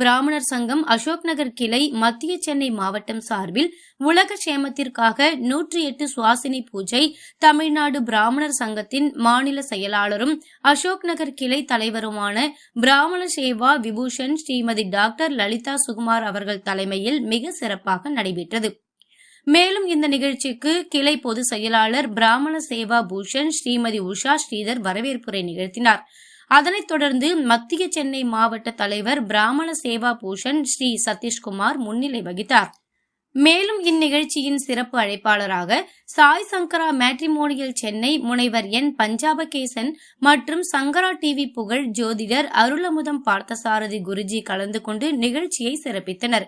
பிராமணர் சங்கம் அசோக் நகர் கிளை மத்திய சென்னை மாவட்டம் சார்பில் உலக சேமத்திற்காக நூற்றி எட்டு சுவாசினி பூஜை தமிழ்நாடு பிராமணர் சங்கத்தின் மாநில செயலாளரும் அசோக் நகர் கிளை தலைவருமான பிராமண சேவா விபூஷன் ஸ்ரீமதி டாக்டர் லலிதா சுகுமார் அவர்கள் தலைமையில் மிக சிறப்பாக நடைபெற்றது. மேலும் இந்த நிகழ்ச்சிக்கு கிளை பொதுச் செயலாளர் பிராமண சேவா பூஷன் ஸ்ரீமதி உஷா ஸ்ரீதர் வரவேற்புரை நிகழ்த்தினார். அதனைத் தொடர்ந்து மத்திய சென்னை மாவட்ட தலைவர் பிராமண சேவா பூஷன் ஸ்ரீ சதீஷ்குமார் முன்னிலை வகித்தார். மேலும் இந்நிகழ்ச்சியின் சிறப்பு அழைப்பாளராக சாய் சங்கரா மேட்ரிமோனியல் சென்னை முனைவர் என் பஞ்சாபகேசன் மற்றும் சங்கரா டிவி புகழ் ஜோதிடர் அருளமுதம் பார்த்தசாரதி குருஜி கலந்து கொண்டு நிகழ்ச்சியை சிறப்பித்தனர்.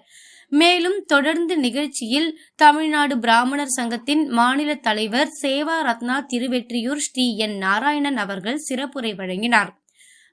மேலும் தொடர்ந்து நிகழ்ச்சியில் தமிழ்நாடு பிராமணர் சங்கத்தின் மாநில தலைவர் சேவா ரத்னா திருவெற்றியூர் ஸ்ரீ என் நாராயணன் அவர்கள் சிறப்புரை வழங்கினார்.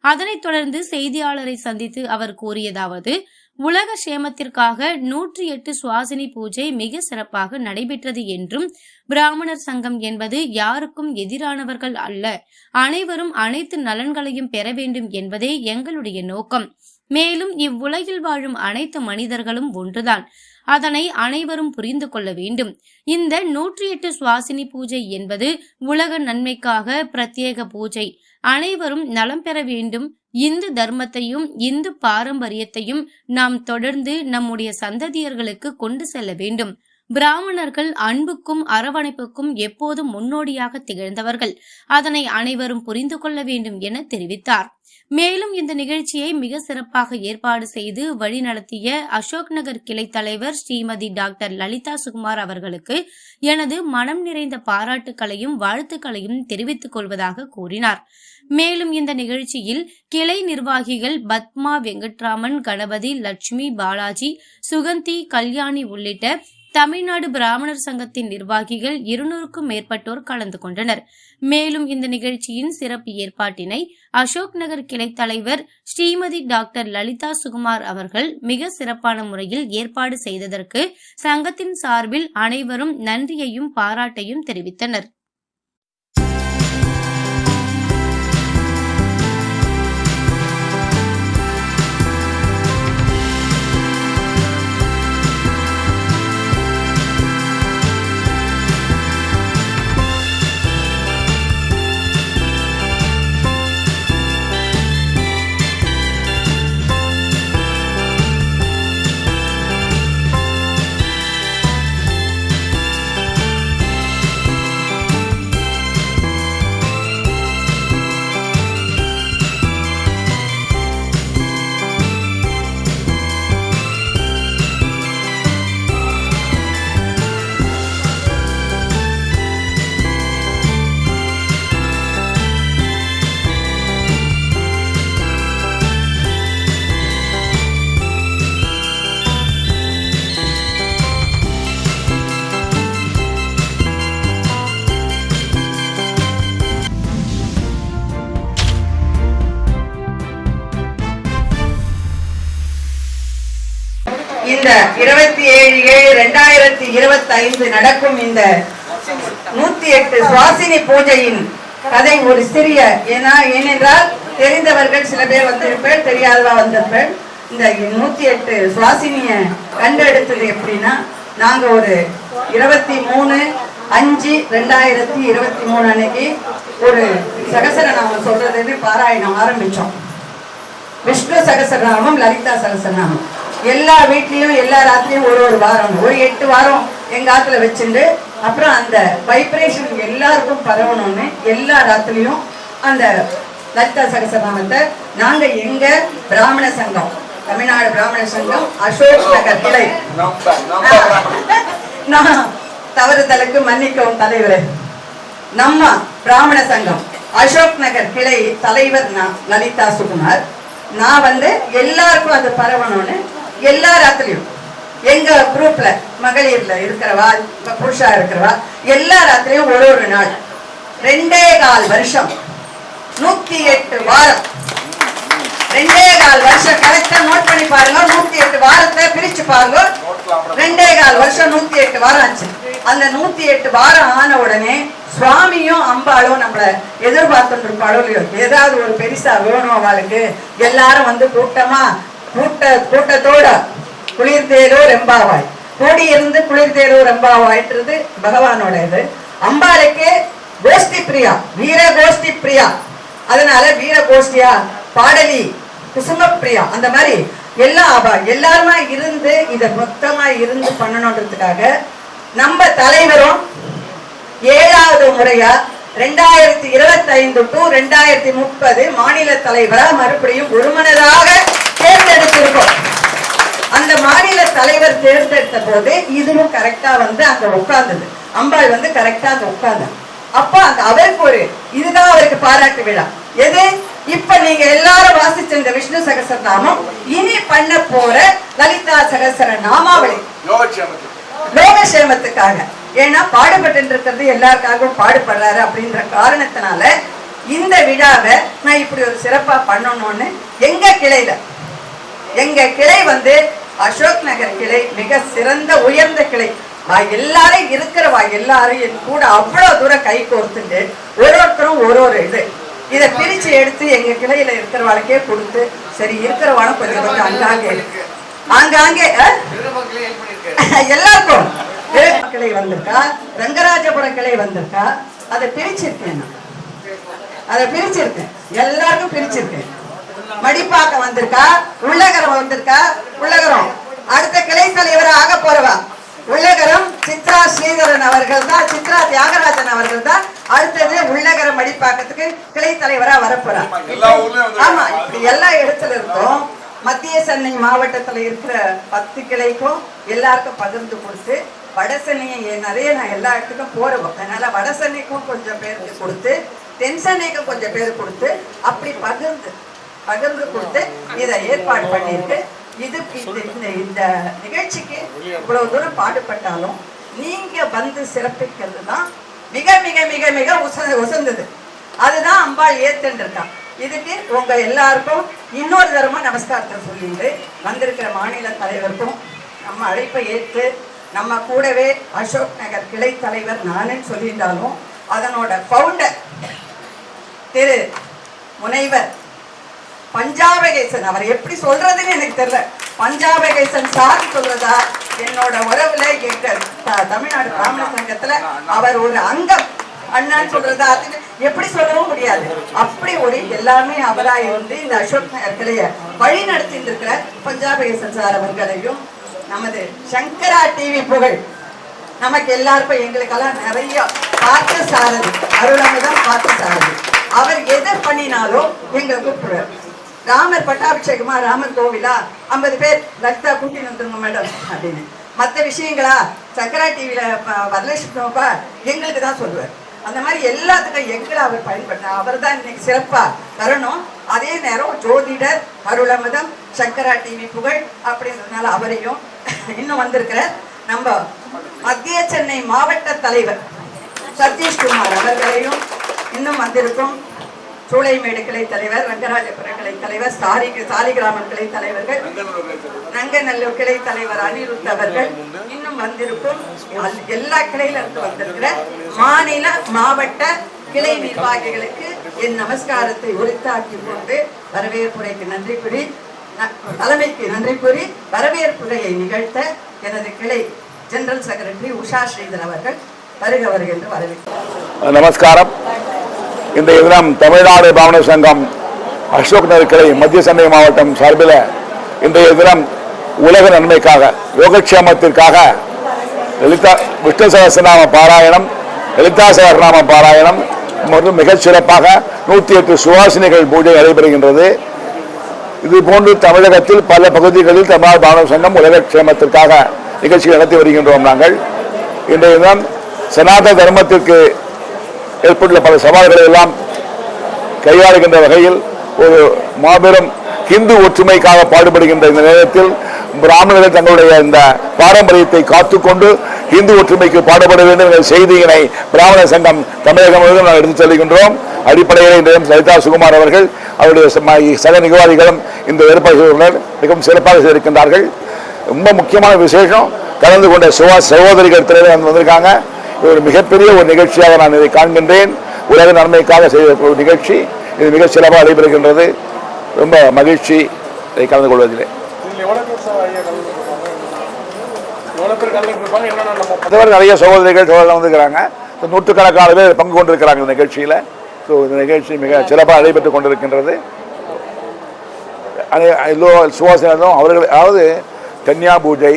அதனைத் தொடர்ந்து செய்தியாளரை சந்தித்து அவர் கூறியதாவது உலக சேமத்திற்காக நூற்றி எட்டு சுவாசினி பூஜை மிக சிறப்பாக நடைபெற்றது என்றும் பிராமணர் சங்கம் என்பது யாருக்கும் எதிரானவர்கள் அல்ல. அனைவரும் அனைத்து நலன்களையும் பெற வேண்டும் என்பதே எங்களுடைய நோக்கம். மேலும் இவ்வுலகில் வாழும் அனைத்து மனிதர்களும் ஒன்றுதான். அதனை அனைவரும் புரிந்து கொள்ள வேண்டும். இந்த நூற்றி எட்டு சுவாசினி பூஜை என்பது உலக நன்மைக்காக பிரத்யேக பூஜை. அனைவரும் நலம் பெற வேண்டும். இந்து தர்மத்தையும் இந்து பாரம்பரியத்தையும் நாம் தொடர்ந்து நம்முடைய சந்ததியர்களுக்கு கொண்டு செல்ல வேண்டும். பிராமணர்கள் அன்புக்கும் அரவணைப்புக்கும் எப்போதும் முன்னோடியாக திகழ்ந்தவர்கள். அதனை அனைவரும் புரிந்து கொள்ள வேண்டும் என தெரிவித்தார். மேலும் இந்த நிகழ்ச்சியை மிக சிறப்பாக ஏற்பாடு செய்து வழிநடத்திய அசோக் நகர் கிளை தலைவர் ஸ்ரீமதி டாக்டர் லலிதா சுகுமார் அவர்களுக்கு எனது மனம் நிறைந்த பாராட்டுக்களையும் வாழ்த்துக்களையும் தெரிவித்துக் கொள்வதாக கூறினார். மேலும் இந்த நிகழ்ச்சியில் கிளை நிர்வாகிகள் பத்மா வெங்கட்ராமன் கணபதி லட்சுமி பாலாஜி சுகந்தி கல்யாணி உள்ளிட்ட தமிழ்நாடு பிராமணர் சங்கத்தின் நிர்வாகிகள் இருநூறுக்கும் மேற்பட்டோர் கலந்து கொண்டனர். மேலும் இந்த நிகழ்ச்சியின் சிறப்பு ஏற்பாட்டினை அசோக் நகர் கிளை தலைவர் ஸ்ரீமதி டாக்டர் லலிதா சுகுமார் அவர்கள் மிக சிறப்பான முறையில் ஏற்பாடு செய்ததற்கு சங்கத்தின் சார்பில் அனைவரும் நன்றியையும் பாராட்டையும் தெரிவித்தனர். இந்த இருபத்தி ஏழு ஏழு ரெண்டாயிரத்தி இருபத்தி ஐந்து நடக்கும் இந்த நூத்தி எட்டு சுவாசினி பூஜையின் கதை ஒரு சிறிய ஏன்னா ஏனென்றால் தெரிந்தவர்கள் சில பேர் வந்திருப்பேன் தெரியாதவா வந்திருப்பேன். இந்த நூத்தி எட்டு சுவாசினிய கண்டெடுத்தது எப்படின்னா நாங்க ஒரு இருபத்தி மூணு அஞ்சு ரெண்டாயிரத்தி இருபத்தி மூணு அன்னைக்கு ஒரு சகசர நாமம் சொல்றதுன்னு பாராயணம் ஆரம்பிச்சோம். விஷ்ணு சகசரநாமம் லலிதா சகசரநாமம். எல்லா வீட்லயும் எல்லா ராத்திரியும் ஒரு ஒரு வாரம். ஒரு எட்டு வாரம் எங்க ஆத்துல வச்சுட்டு அப்புறம் அந்த வைப்ரேஷன் எல்லாருக்கும் பரவணும்னு எல்லா ராத்திரியும் அந்த லலிதா சகசரநாமத்தை நாங்க எங்க பிராமண சங்கம் தமிழ்நாடு பிராமண சங்கம் அசோக் நகர் கிளை. நான் தவறுதலுக்கு மன்னிக்கவும் தலைவரே. நம்ம பிராமண சங்கம் அசோக் நகர் கிளை தலைவர் நான் லலிதா சுகுமார். நான் வந்து எல்லாருக்கும் அது பரவணும்னு எல்லா ராத்திரியும். எங்க குரூப்ல மகளிர்ல இருக்கிறவா புருஷா இருக்கிறவா எல்லா ராத்திரியும் ஒரு ஒரு நாள். ரெண்டே கால் வருஷம். நூத்தி எட்டு வாரம். ரெண்டே கால் வருஷம். கரெக்டா நோட் பண்ணி பாருங்க. நூத்தி எட்டு வாரத்தை பிரிச்சு பாருங்க. ரெண்டே கால் வருஷம் நூத்தி எட்டு வாரம் ஆச்சு. அந்த நூத்தி எட்டு வாரம் ஆன உடனே சுவாமியும் அம்பாளும் நம்மள எதிர்பார்த்துட்டு இருப்பாளோ இல்லையோ? ஏதாவது ஒரு பெருசா வேணும் அவளுக்கு. எல்லாரும் வந்து கூட்டமா கூட்ட கூட்டத்தோட குளிர்தேரோ ரெம்பாவாய் கூடியிருந்து குளிர்தேரோ ரெம்பாவாய்ன்றது பகவானோட இது. அம்பாளுக்கு கோஷ்டி பிரியா வீர கோஷ்டி பிரியா. அதனால வீர கோஷ்டியா பாடலி குசும பிரியா அந்த மாதிரி எல்லா அவ எல்லாருமா இருந்து இதை மொத்தமா இருந்து பண்ணணுன்றதுக்காக நம்ம தலைவரும் ஏழாவது முறையா ரெண்டாயிரத்தி இருபத்தி ஐந்து டு ரெண்டாயிரத்தி முப்பது மாநில தலைவரா மறுபடியும் ஒருமனதாக தேர்ந்தெடுத்திருக்கோம். அந்த மாநில தலைவர் தேர்ந்தெடுத்த போது இதுவும் கரெக்டா வந்து அங்க உட்கார்ந்தது. அம்பாள் வந்து கரெக்டா அங்க உட்கார்ந்தாங்க அப்ப அந்த அவருக்கு ஒரு இதுதான் அவருக்கு பாராட்டு விழா. எது? இப்ப நீங்க எல்லாரும் வாசிச்ச இந்த விஷ்ணு சகசரநாமம் இனி பண்ண போற லலிதா சகசர நாமாவளி லோகசேமத்துக்காக ஏன்னா பாடுபட்டு இருக்கிறது எல்லாருக்காகவும் பாடுபடுறாரு அப்படின்ற காரணத்தினால இந்த விழாவை நான் இப்படி ஒரு சிறப்பா பண்ணணும்னு எங்க கிளையில எங்க கிளை வந்து அசோக் நகர் கிளை மிக சிறந்த உயர்ந்த கிளை. வா எல்லாரும் இருக்கிறவா எல்லாரும் என் கூட அவ்வளவு தூரம் கை கோர்த்துட்டு ஒரு ஒருத்தரும் ஒரு ஒரு இது. இதை பிரிச்சு எடுத்து எங்க கிளையில இருக்கிறவாளுக்கே கொடுத்து சரி இருக்கிறவாளும் கொஞ்சம் கொஞ்சம் அங்காங்கே. ஆங்காங்கே எல்லாருக்கும். கிளை வந்திருக்கா? ரங்கராஜபுரம் கிளை வந்திருக்கா? அதை பிரிச்சிருக்கேன் நான். அதை பிரிச்சிருக்கேன். எல்லாருக்கும் பிரிச்சிருக்கேன். மடிப்பாக்கம் வந்திருக்கா? உள்ளகரம் வந்திருக்கா? உள்ளகரம். அடுத்த கிளை ஆக போறவா? உள்ளகரம் சித்ரா ஸ்ரீதரன் அவர்கள் தான். சித்ரா தியாகராஜன் அவர்கள் தான். அடுத்தது உள்ளகரம் மடிப்பாக்கத்துக்கு கிளை தலைவரா வரப்போறா. எல்லா ஊர்லயும் வந்து ஆமா இப்படி எல்லா இடத்துல இருந்தும் மத்திய சென்னை மாவட்டத்துல இருக்கிற பத்து கிளைக்கும் எல்லாருக்கும் பகிர்ந்து கொடுத்து வட சென்னையை எ- நிறைய நான் எல்லா இடத்துக்கும் போறோம் அதனால வட சென்னைக்கும் கொஞ்சம் பேருக்கு கொடுத்து தென் சென்னைக்கும் கொஞ்சம் பேர் கொடுத்து அப்படி பகிர்ந்து பகிர்ந்து கொடுத்து இதை ஏற்பாடு பண்ணியிருக்கு. இது இந்த இந்த நிகழ்ச்சிக்கு இவ்வளவு தூரம் பாடுபட்டாலும் நீங்க வந்து சிறப்பிக்கிறது தான் மிக மிக மிக மிக உச உசந்தது. அதுதான் அம்பாள் ஏத்துருக்கா இதுக்கு உங்க எல்லாருக்கும் இன்னொரு தரமா நமஸ்காரத்தை சொல்லிட்டு வந்திருக்கிற மாநில தலைவருக்கும் நம்ம அழைப்பை ஏற்று நம்ம கூடவே அசோக் நகர் கிளை தலைவர் நானுன்னு சொல்லியிருந்தாலும் அதனோட ஃபவுண்டர் திரு முனைவர் பஞ்சாபகேசன் அவர் எப்படி சொல்றதுன்னு எனக்கு தெரியல. பஞ்சாபகேசன் சார் சொல்றதா என்னோட உறவுல எங்க த- தமிழ்நாடு பிராமண சங்கத்துல அவர் ஒரு அங்கம். அண்ணான்னு சொல்றதா அது எப்படி சொல்லவும் முடியாது. அப்படி ஒரு எல்லாமே அவரா இருந்து இந்த அசோக் நகர் வழி நடத்திட்டு இருக்கிற பஞ்சாபகேசன் சார் அவர்களையும். நமது சங்கரா டிவி புகழ். நமக்கு எல்லாருக்கும் எங்களுக்கெல்லாம் நிறைய பார்த்து சாரது அருளமுதான் பார்த்து சாரது. அவர் எதை பண்ணினாலும் எங்களை கூப்பிடுவார். ராமர் பட்டாபிஷேகமா ராமர் கோவிலா? ஐம்பது பேர் லலிதா கூட்டின்னு வந்துருங்க மேடம் அப்படின்னு. மற்ற விஷயங்களா? சக்கரா டிவியில வரலட்சுமிப்பா எங்களுக்கு தான் சொல்லுவார். அந்த மாதிரி எல்லாத்துக்கும் எங்களை அவர் பயன்படுத்த அவர் தான் இன்னைக்கு சிறப்பா தரணும் அதே நேரம் ஜோதிடர் அருளமதம் சங்கரா டிவி புகழ் அப்படின்றதுனால அவரையும் இன்னும் வந்திருக்கிற நம்ம மத்திய சென்னை மாவட்ட தலைவர் சதீஷ்குமார் அவர்களையும் இன்னும் வந்திருக்கும். சூளைமேடு கிளை தலைவர் ரங்கராஜபுர கிளை தலைவர் சாரி சாலிகிராமன் கிளை தலைவர்கள் நங்கநல்லூர் கிளை தலைவர் அனிருத் அவர்கள் இன்னும் வந்திருக்கும். எல்லா கிளையில இருந்து வந்திருக்கிற மாநில மாவட்ட கிளை நிர்வாகிகளுக்கு என் நமஸ்காரத்தை உரித்தாக்கி கொண்டு வரவேற்புரைக்கு நன்றி கூறி தலைமைக்கு நன்றி கூறி வரவேற்புரையை நிகழ்த்த எனது கிளை ஜெனரல் செக்ரட்டரி உஷா ஸ்ரீதர் அவர்கள் வருக வருகின்ற என்று நமஸ்காரம். இன்றைய தினம் தமிழ்நாடு பிராமண சங்கம் அசோக் நகர் கிளை மத்திய சென்னை மாவட்டம் சார்பில் இன்றைய தினம் உலக நன்மைக்காக யோகக்ஷேமத்திற்காக லலிதா விஷ்ணு சகசநாம பாராயணம் லலிதா சகசநாம பாராயணம் மற்றும் மிகச் சிறப்பாக நூற்றி எட்டு சுவாசினிகள் பூஜை நடைபெறுகின்றது. இது போன்று தமிழகத்தில் பல பகுதிகளில் தமிழ்நாடு மாணவர் சங்கம் உலக க்ஷேமத்திற்காக நடத்தி வருகின்றோம் நாங்கள். இன்றைய தினம் சனாதன தர்மத்திற்கு ஏற்பட்டுள்ள பல சவால்களை எல்லாம் கையாளுகின்ற வகையில் ஒரு மாபெரும் இந்து ஒற்றுமைக்காக பாடுபடுகின்ற இந்த நேரத்தில் பிராமணர்கள் தங்களுடைய இந்த பாரம்பரியத்தை காத்துக்கொண்டு இந்து ஒற்றுமைக்கு பாடுபட வேண்டும் என்ற செய்தியினை பிராமண சங்கம் தமிழகம் முழுவதும் நாம் எடுத்துச் செல்கின்றோம். அடிப்படையில் இன்றைய சரிதா சுகுமார் அவர்கள் அவருடைய சக நிர்வாகிகளும் இந்த ஏற்பாடுகளுடன் மிகவும் சிறப்பாக செய்திருக்கின்றார்கள். ரொம்ப முக்கியமான விசேஷம். கலந்து கொண்ட சுவா சகோதரிகள் திரையில் வந்து வந்திருக்காங்க. ஒரு மிகப்பெரிய ஒரு நிகழ்ச்சியாக நான் இதை காண்கின்றேன். உலக நன்மைக்காக செய்த ஒரு நிகழ்ச்சி. இது மிக சிறப்பாக நடைபெறுகின்றது. ரொம்ப மகிழ்ச்சி இதை கலந்து கொள்வதிலே. அதுவரை நிறைய சகோதரிகள் சகோதரர்கள் வந்திருக்கிறாங்க. நூற்றுக்கணக்கான பேர் பங்கு கொண்டிருக்கிறாங்க இந்த நிகழ்ச்சியில். ஸோ இந்த நிகழ்ச்சி மிக சிறப்பாக நடைபெற்றுக் கொண்டிருக்கின்றது. எல்லோ சுவாசனம் அவர்கள் அதாவது கன்னியா பூஜை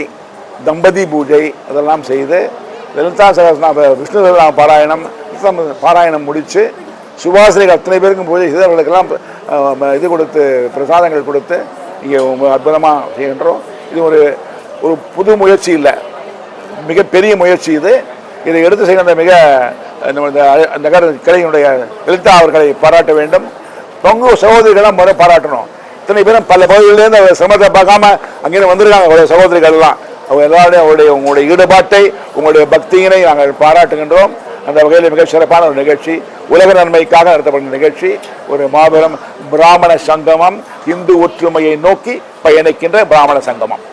தம்பதி பூஜை அதெல்லாம் செய்து லலிதா சகஸ்நாம விஷ்ணு சகஸ்ரநாம பாராயணம் பாராயணம் முடித்து சுபாசிரிகள் அத்தனை பேருக்கும் பூஜை செய்து அவர்களுக்கெல்லாம் இது கொடுத்து பிரசாதங்கள் கொடுத்து இங்கே அற்புதமாக செய்கின்றோம். இது ஒரு ஒரு புது முயற்சி இல்லை. மிகப்பெரிய முயற்சி இது. இதை எடுத்து செய்கின்ற மிக நம்ம நகர கிளையினுடைய லலிதா அவர்களை பாராட்ட வேண்டும். பங்கு சகோதரிகளாம் முறை பாராட்டணும். இத்தனை பேரும் பல பகுதிகளிலேருந்து அவர் சிரமத்தை பார்க்காம அங்கேருந்து வந்திருக்காங்க சகோதரிகள்லாம் அவங்க எல்லாருடைய அவருடைய உங்களுடைய ஈடுபாட்டை உங்களுடைய பக்தியினை நாங்கள் பாராட்டுகின்றோம். அந்த வகையில் மிக சிறப்பான ஒரு நிகழ்ச்சி. உலக நன்மைக்காக நடத்தப்படும் நிகழ்ச்சி. ஒரு மாபெரும் பிராமண சங்கமம் இந்து ஒற்றுமையை நோக்கி பயணிக்கின்ற பிராமண சங்கமம்.